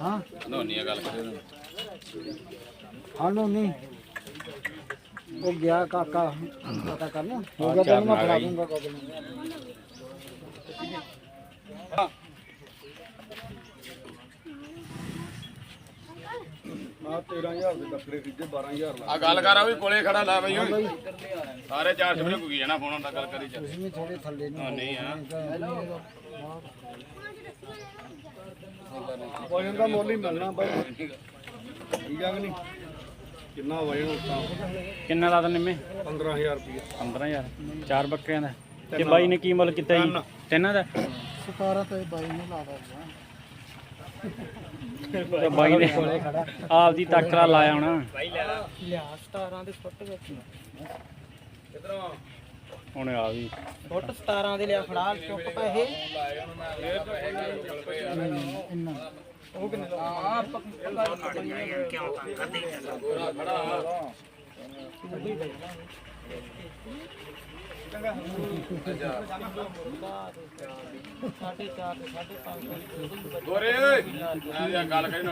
ਹਾਂ। ਨੋਨੀਆ ਗੱਲ ਕਰੇ ਹਾਨੂੰ ਨਹੀਂ ਉਹ ਗਿਆ ਕਾਕਾ ਪਤਾ ਕਰਨਾ ਹੋ ਗਿਆ ਤੈਨੂੰ ਮੈਂ ਫੜਾ ਦੂੰਗਾ ਕਾਕਾ ਨੂੰ ਆ 13000 ਦੇ ਬੱਕਰੇ ਖਰੀਦੇ 12000 ਆ ਗੱਲ ਕਰ ਆ ਵੀ ਕੋਲੇ ਖੜਾ ਲੈ ਬਈ ਓਏ। ਸਾਰੇ 400 ਰੁਪਏ ਕੋਈ ਜਾਣਾ ਫੋਨ ਦਾ ਗੱਲ ਕਰੀ ਚੱਲ ਤੁਸੀਂ ਵੀ ਥੋੜੇ ਥੱਲੇ ਨੂੰ ਨਹੀਂ ਆ। ਵਜਨ ਦਾ ਮੁੱਲ ਹੀ ਮਿਲਣਾ ਬਾਈ। ਠੀਕ ਆ ਕਿ ਨਹੀਂ? ਕਿੰਨਾ ਵਜਨ ਉਸਦਾ ਕਿੰਨਾ ਲਾ ਦਿੰਨੇ ਮੈਂ? 15000 ਰੁਪਏ 15000 ਚਾਰ ਬੱਕਰਿਆਂ ਦਾ। ਤੇ ਬਾਈ ਨੇ ਕੀ ਮੁੱਲ ਕੀਤਾ ਜੀ? ਤਿੰਨਾਂ। ਦਾ? 17 ਤੇ ਬਾਈ ਨੇ ਲਾ ਦਿੱਤਾ। ਤੇ ਬਾਈ ਨੇ ਆਪ ਦੀ ਤੱਕਰਾ ਲਾਇਆ ਹੋਣਾ। ਲਿਆ 17 ਦੇ ਫੁੱਟ ਵਿੱਚ। ਹੁਣ ਆ ਵੀ। ਫੁੱਟ 17 ਦੇ ਲਿਆ ਫੜਾ ਚੁੱਕ ਪੈਸੇ। ਇੰਨਾ ਉਹ ਕਿੰਨੇ ਦਾ? ਆ ਕਿਉਂ ਕਰਦੇ ਸਾਢੇ ਚਾਰ ਤੇ ਸਾਢੇ ਪੰਜ ਗੋਰੇ ਆ ਗੱਲ ਕਰੀ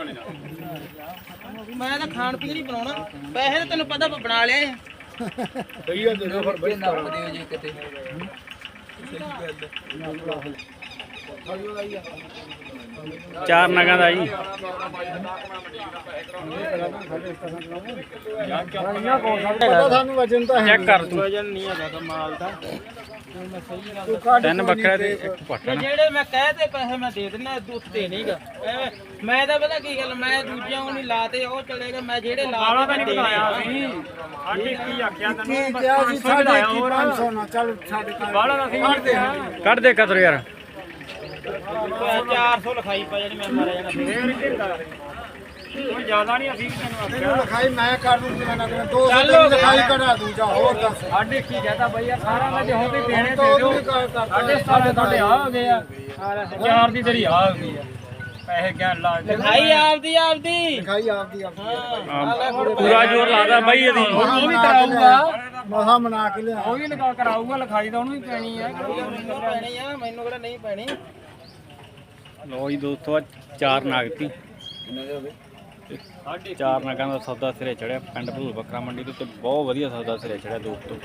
ਮੈਂ ਤਾਂ ਖਾਣ ਪੀਣ ਹੀ ਬਣਾਉਣਾ। ਪੈਸੇ ਤਾਂ ਤੈਨੂੰ ਪਤਾ ਬਣਾ ਲਿਆ ਸਹੀ ਆ ਦੇ ਫਿਰ ਬਾਈ। ਚਾਰ ਨਗਾਂ ਦਾ ਜੀ ਪਤਾ ਸਾਨੂੰ ਵਜਨ ਤਾਂ ਹੈ ਚੈੱਕ ਕਰ ਤੂੰ। ਵਜਨ ਨਹੀਂ ਹੈਗਾ ਤਾਂ ਮਾਲ ਦਾ ਕੱਢ ਤਿੰਨ ਬੱਕਰੇ ਤੇ ਇੱਕ ਪੱਟਣਾ ਜਿਹੜੇ ਮੈਂ ਕਹਿ ਤੇ ਪੈਸੇ ਮੈਂ ਦੇ ਦਿੰਦਾ ਦੁੱਧ ਤੇ ਨਹੀਂਗਾ ਮੈਂ ਤਾਂ ਪਤਾ ਕੀ ਗੱਲ ਮੈਂ ਦੂਜਿਆਂ ਨੂੰ ਨਹੀਂ ਲਾਤੇ ਉਹ ਚਲੇਗਾ ਮੈਂ ਜਿਹੜੇ ਲਾਤੇ ਤਾਂ ਨਹੀਂ ਬਤਾਇਆ ਸੀ ਕੀ ਆਖਿਆ ਕੀ ਕਿਹਾ ਸੀ? ਸਾਡੇ ਕੀ 500 ਨਾ? ਚੱਲ ਸਾਡੇ ਬਾਲਾ ਦਾ ਕੱਢ ਦੇ ਕਦਰ ਯਾਰ। 400 ਲਿਖਾਈ ਪਾ ਜਿਹੜੀ ਮੈਂ ਮਾਰਿਆ ਜਾਣਾ ਕੋਈ ਜ਼ਿਆਦਾ ਨਹੀਂ ਅਸੀਂ ਤੈਨੂੰ ਤੈਨੂੰ ਲਿਖਾਈ ਮੈਂ ਕਰ ਦੂੰ ਜਿਵੇਂ ਨਾ ਕਿਵੇਂ 200 ਦੀ ਲਿਖਾਈ ਕਢਾ ਦੂੰ ਜਾ ਹੋਰ ਦੱਸ। ਸਾਡੇ ਕੀ ਕਹਤਾ ਬਈ ਯਾਰ ਸਾਰਾ ਦਾ ਜੋ ਵੀ ਦੇਣੇ ਤੋਂ ਵੀ ਕਰ ਕਰ ਸਾਡੇ ਸਾਰੇ ਤੁਹਾਡੇ ਆ ਹੋ ਗਏ ਆ। ਚਾਰ ਦੀ ਤੇਰੀ ਆ ਹੋ ਗਈ ਆ। ਪੈਸੇ ਕਿਆ ਲਾ ਦੇ ਲਿਖਾਈ ਆਪਦੀ ਆਪਦੀ। ਲਿਖਾਈ ਆਪਦੀ ਆਪਦੀ। ਪੂਰਾ ਜ਼ੋਰ ਲਾਦਾ ਬਾਈ ਇਹਦੀ। ਉਹ ਵੀ ਕਰਾਊਗਾ। ਮਹਾ ਮਨਾ ਕੇ ਲਿਆ। ਉਹ ਵੀ ਲਗਾ ਕਰਾਊਗਾ ਲਿਖਾਈ ਤਾਂ ਉਹਨੂੰ ਵੀ ਪੈਣੀ ਆ ਮੈਨੂੰ ਪੈਣੀ ਆ। ਮੈਨੂੰ ਕਿਹੜਾ ਨਹੀਂ ਪੈਣੀ। ਲੋ ਜੀ ਦੋਸਤੋ ਚਾਰ ਨਾਗਤੀ ਚਾਰ ਨਾਗਾਂ ਦਾ ਸੌਦਾ ਸਿਰੇ ਚੜਿਆ ਪਿੰਡ ਭੂਲ ਬੱਕਰਾ ਮੰਡੀ ਦੇ ਉੱਤੇ ਬਹੁਤ ਵਧੀਆ ਸੌਦਾ ਸਿਰੇ ਚੜਿਆ ਦੋਸਤੋ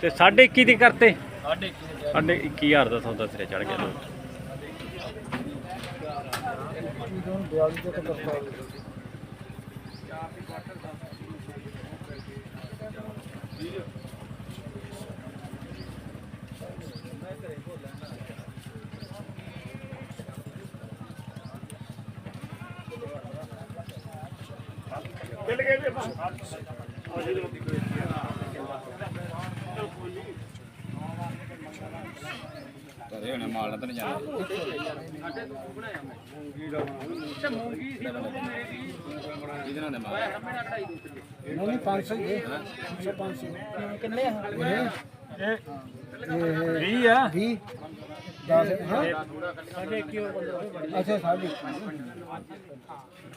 ਤੇ। 21.5 ਦੀ ਕਰਤੇ। ਸਾਢੇ 21000 ਦਾ ਸੌਦਾ ਸਿਰੇ ਚੜ ਗਿਆ ਦੋਸਤੋ Thank you. ਤੇ ਕਰੇ ਹੋਣੇ ਮਾਲ ਨਾ ਤਾਂ ਨਹੀਂ ਜਾਣਾ। ਇਹਦੇ ਨਾਲ ਦੇ ਮਾਲ। ਨਹੀਂ ਨਹੀਂ 500 ਹੀ ਹੈ? 500 ਕਿੰਨੇ ਆ? ਇਹ 20 ਆ? 20 10 ਹਾਂ। ਅੱਛਾ ਸਾਡੀ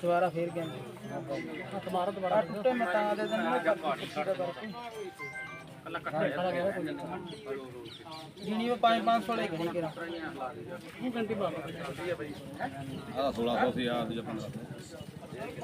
ਦੁਬਾਰਾ ਫੇਰ ਗਿਆ ਦੁਬਾਰਾ। ਦੁਬਾਰਾ ਟੁੱਟੇ ਮੈਂ ਤਾਂ ਦੇ ਦਿੰਦਾ ਜਿਨੀ ਉਹ 5 500 ਲੈ ਕੇ ਕਿਰਾ ਉਹ ਘੰਟੀ ਪਾ ਆ 1600 ਸੀ ਆ ਦੂਜਾ 1500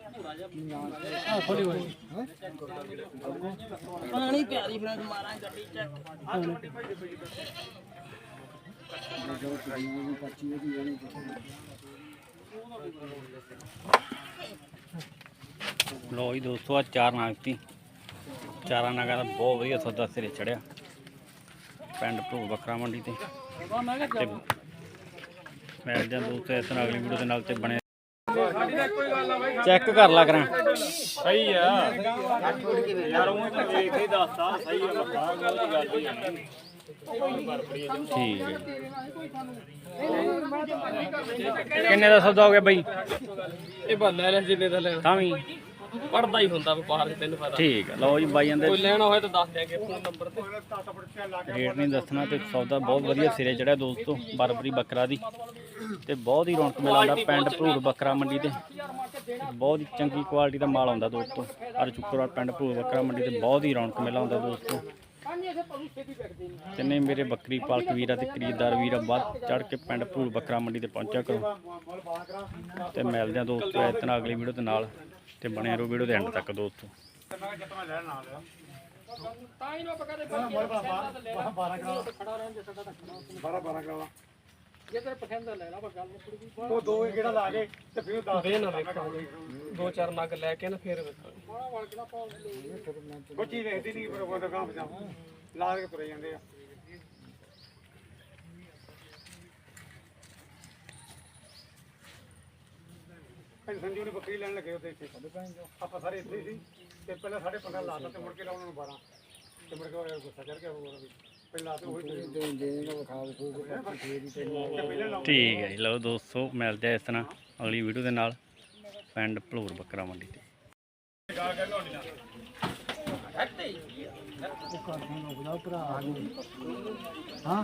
ਪਾਣੀ ਪਿਆਰੀ ਫਿਰ ਮਾਰਾਂ ਗੱਡੀ ਚ ਲੋ ਜੀ ਦੋਸਤੋ ਆ ਚਾਰ ਨਾਗਤੀ ਚਾਰਾਂ ਨਗਾ ਦਾ ਬਹੁਤ ਵਧੀਆ ਸੌਦਾ ਸਿਰੇ ਚੜਿਆ। ਪਿੰਡ ਭੂ ਬੱਕਰਾ ਮੰਡੀ ਤੇ। ਤੇ ਮੈਂ ਜਾਂ ਦੋਸਤੋ, ਇਸ ਤਰ੍ਹਾਂ ਅਗਲੀ ਵੀਡੀਓ ਦੇ ਨਾਲ ਤੇ ਬਣੇ ਚੈੱਕ ਕਰ ਲਾ ਕਰਾਂ। ਸਹੀ ਆ। ਯਾਰ ਉਹ ਤਾਂ ਦੇਖ ਹੀ ਦੱਸਦਾ ਸਹੀ ਆ ਬੱਕਰਾ ਗੱਲ ਹੀ ਗੱਲ ਹੀ ਠੀਕ ਹੈ ਕਿੰਨੇ ਦਾ ਸੌਦਾ ਹੋ ਗਿਆ ਬਈ? ਇਹ ਬੰਦਾ ਲੈ ਜਿੰਨੇ ਦਾ ਲੈਣਾ। ਤਾਂ ਵੀ। ਪੜਦਾ ਹੀ ਹੁੰਦਾ ਵਪਾਰ ਚ ਤੈਨੂੰ ਪਤਾ। ਠੀਕ ਹੈ ਲਓ ਜੀ ਬਾਈਆਂ ਦੇ ਕੋਈ ਲੈਣਾ ਹੋਏ ਤਾਂ ਦੱਸ ਦਿਆਂਗੇ ਫੋਨ ਨੰਬਰ ਤੇ। ਰੇਟ ਨਹੀਂ ਦੱਸਣਾ ਤੇ ਸੌਦਾ ਬਹੁਤ ਵਧੀਆ ਸਿਰੇ ਚੜਿਆ ਦੋਸਤੋ ਬਰਬਰੀ ਬੱਕਰਾ ਦੀ। ਤੇ ਬਹੁਤ ਹੀ ਰੌਣਕ ਮੇਲਾ ਆਉਂਦਾ ਪਿੰਡ ਭਰੂੜ ਬੱਕਰਾ ਮੰਡੀ ਤੇ। ਬਹੁਤ ਹੀ ਚੰਗੀ ਕੁਆਲਿਟੀ ਦਾ ਮਾਲ ਆਉਂਦਾ ਦੋਸਤੋ ਹਰ ਸ਼ੁੱਕਰਵਾਰ ਪਿੰਡ ਭਰੂੜ ਬੱਕਰਾ ਮੰਡੀ ਤੇ ਬਹੁਤ ਹੀ ਰੌਣਕ ਮੇਲਾ ਆਉਂਦਾ ਦੋਸਤੋ। ਜਿੰਨੇ ਮੇਰੇ ਬੱਕਰੀ ਪਾਲਕ ਵੀਰਾਂ ਤੇ ਖਰੀਦਦਾਰ ਵੀਰ ਵੱਧ ਚੜ ਕੇ ਪਿੰਡ ਭਰੂੜ ਬੱਕਰਾ ਮੰਡੀ ਤੇ ਪਹੁੰਚਿਆ ਕਰੋ। ਤੇ ਮਿਲਦੇ ਆ ਦੋਸਤੋ ਇਸ ਤਰ੍ਹਾਂ ਅਗਲੀ ਵੀਡੀਓ ਦੇ ਨਾਲ। ਤੇ ਬਣੇ ਰਹੋ ਵੀਡੀਓ ਦੇ ਐਂਡ ਤੱਕ ਦੋਸਤੋ ਉਹ ਦੋ ਕਿਹੜਾ ਲਾ ਕੇ ਤੇ ਫਿਰ ਦੱਸ ਦੇ ਨਾ ਵੇਖਾਂਗੇ ਦੋ ਚਾਰ ਨਗ ਲੈ ਕੇ ਨਾ ਫੇਰ ਵੇਖਾਂਗੇ ਕੋਈ ਚੀਜ਼ ਵੇਖਦੀ ਨਹੀਂ ਪਰ ਉਹਦਾ ਕੰਮ ਬਚਾ ਲਾ ਕੇ ਤੁਰੇ ਜਾਂਦੇ ਆ। ਸੰਜੂ ਨੇ ਬੱਕਰੀ ਲੈਣ ਲੱਗੇ ਉਹਦੇ ਇੱਥੇ। ਆਪਾਂ ਸਾਰੇ ਇੱਥੇ ਹੀ ਸੀ ਤੇ ਪਹਿਲਾਂ ਸਾਡੇ 15 ਲਾਤਾ ਤੇ ਮੁੜ ਕੇ ਲਾਉਣ ਨੂੰ 12 ਤੇ ਮੁੜ ਕੇ ਉਹ ਗੁੱਸਾ ਚੜ ਗਿਆ ਹੋਰ ਵੀ। ਪਹਿਲਾਂ ਤੇ ਉਹੀ ਦੇ ਦੇ ਦਾ ਵਿਖਾ ਵਿਖੂ ਪਹਿਲਾਂ ਠੀਕ ਹੈ ਜੀ ਲਓ ਦੋਸਤੋ ਮਿਲਦੇ ਆ ਇਸ ਤਰ੍ਹਾਂ ਅਗਲੀ ਵੀਡੀਓ ਦੇ ਨਾਲ। ਪਿੰਡ ਭਲੂਰ ਬੱਕਰਾ ਮੰਡੀ ਤੇ। ਹਾਂ